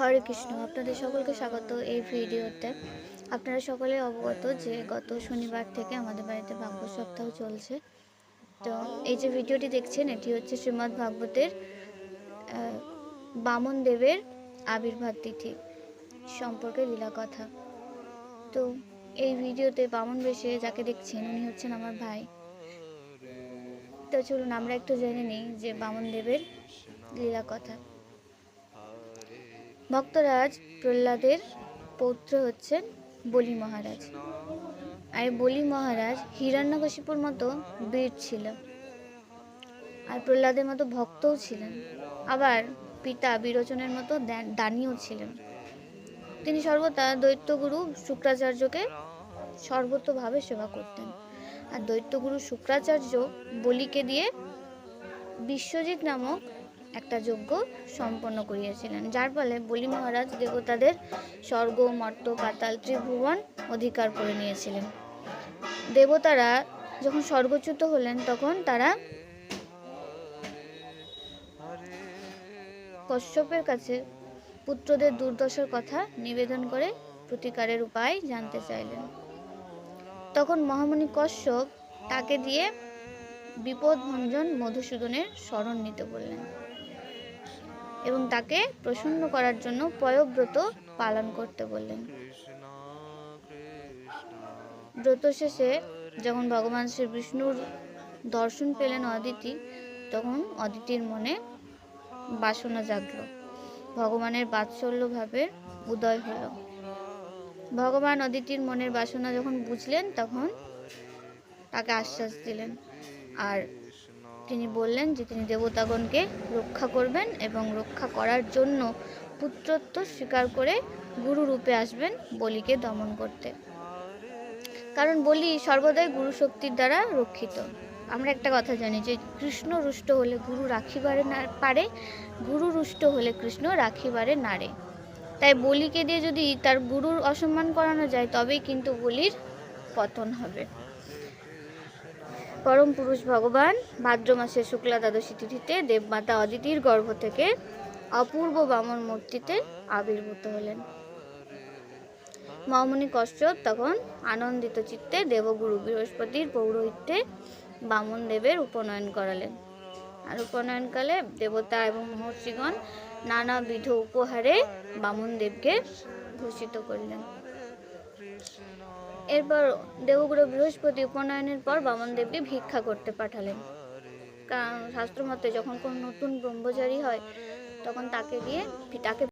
হরে কৃষ্ণ। আপনাদের সকলকে স্বাগত এই ভিডিওতে। আপনারা সকলে অবগত যে গত শনিবার থেকে আমাদের বাড়িতে ভাগ্য সপ্তাহ চলছে। তো এই যে ভিডিওটি দেখছেন, এটি হচ্ছে শ্রীমদ্ ভাগবতের বামন দেবের আবির্ভাব তিথি সম্পর্কে লীলা কথা। তো এই ভিডিওতে বামন বেশে যাকে দেখছেন, উনি হচ্ছেন আমার ভাই। তো চলুন, আমরা একটু জেনে নিই যে বামন দেবের লীলা কথা। ভক্তরাজ প্রহ্লাদের পৌত্র হচ্ছেন বলি মহারাজ। আর বলি মহারাজ হিরণ্যকশিপুর মতো বীর ছিল। আর প্রহ্লাদের মতো ভক্তও ছিলেন। আবার পিতা বিরোচনের মতো দানিও ছিলেন। তিনি সর্বদা দৈত্যগুরু শুক্রাচার্যকে সর্বতভাবে সেবা করতেন। আর দৈত্যগুরু শুক্রাচার্য বলিকে দিয়ে বিশ্বজিৎ নামক একটা যজ্ঞ সম্পন্ন করিয়েছিলেন। যার ফলে বলি মহারাজ দেবতাদের স্বর্গ, মর্ত, পাতাল, ত্রিভুবন অধিকার করে নিয়েছিলেন। দেবতারা যখন স্বর্গচ্যুত হলেন, তখন তারা কশ্যপের কাছে পুত্রদের দুর্দশার কথা নিবেদন করে প্রতিকারের উপায় জানতে চাইলেন। তখন মহামণি কশ্যপ তাকে দিয়ে বিপদভঞ্জন মধুসূদনের স্মরণ নিতে বললেন। এবং তাকে প্রসন্ন করার জন্য পয়ব্রত পালন করতে বললেন। ব্রত শেষে যখন ভগবান শ্রী বিষ্ণুর দর্শন পেলেন অদিতি, তখন অদিতির মনে বাসনা জাগল। ভগবানের বাৎসল্য ভাবের উদয় হলো। ভগবান অদিতির মনের বাসনা যখন বুঝলেন, তখন তাকে আশ্বাস দিলেন। আর তিনি বললেন যে তিনি দেবতাগণকে রক্ষা করবেন এবং রক্ষা করার জন্য পুত্রত্ব স্বীকার করে গুরু রূপে আসবেন বলিকে দমন করতে। কারণ বলি সর্বদাই গুরু শক্তির দ্বারা রক্ষিত। আমরা একটা কথা জানি যে কৃষ্ণ রুষ্ট হলে গুরু রাখিবারে না পারে, গুরু রুষ্ট হলে কৃষ্ণ রাখিবারে নারে তাই বলিকে দিয়ে যদি তার গুরুর অসম্মান করানো যায়, তবেই কিন্তু বলির পতন হবে। পরম পুরুষ ভগবান ভাদ্র মাসের শুক্লা দ্বাদশী তিথিতে দেবমাতা অদিতির গর্ভ থেকে অপূর্ব বামন মূর্তিতে আবির্ভূত হলেন। মহামণি কশ্যপ তখন আনন্দিত চিত্তে দেবগুরু বৃহস্পতির পৌরোহিত্যে বামন দেবের উপনয়ন করালেন। আর উপনয়নকালে দেবতা এবং মহর্ষিগণ নানাবিধ উপহারে বামন দেবকে ভূষিত করলেন। এরপর দেবগুরু বৃহস্পতি উপনয়নের পর বামন দেবকে ভিক্ষা করতে পাঠালেন। কারণ শাস্ত্র মতে যখন কোনো নতুন ব্রহ্মচারী হয়, তখন তাকে দিয়ে, তাকে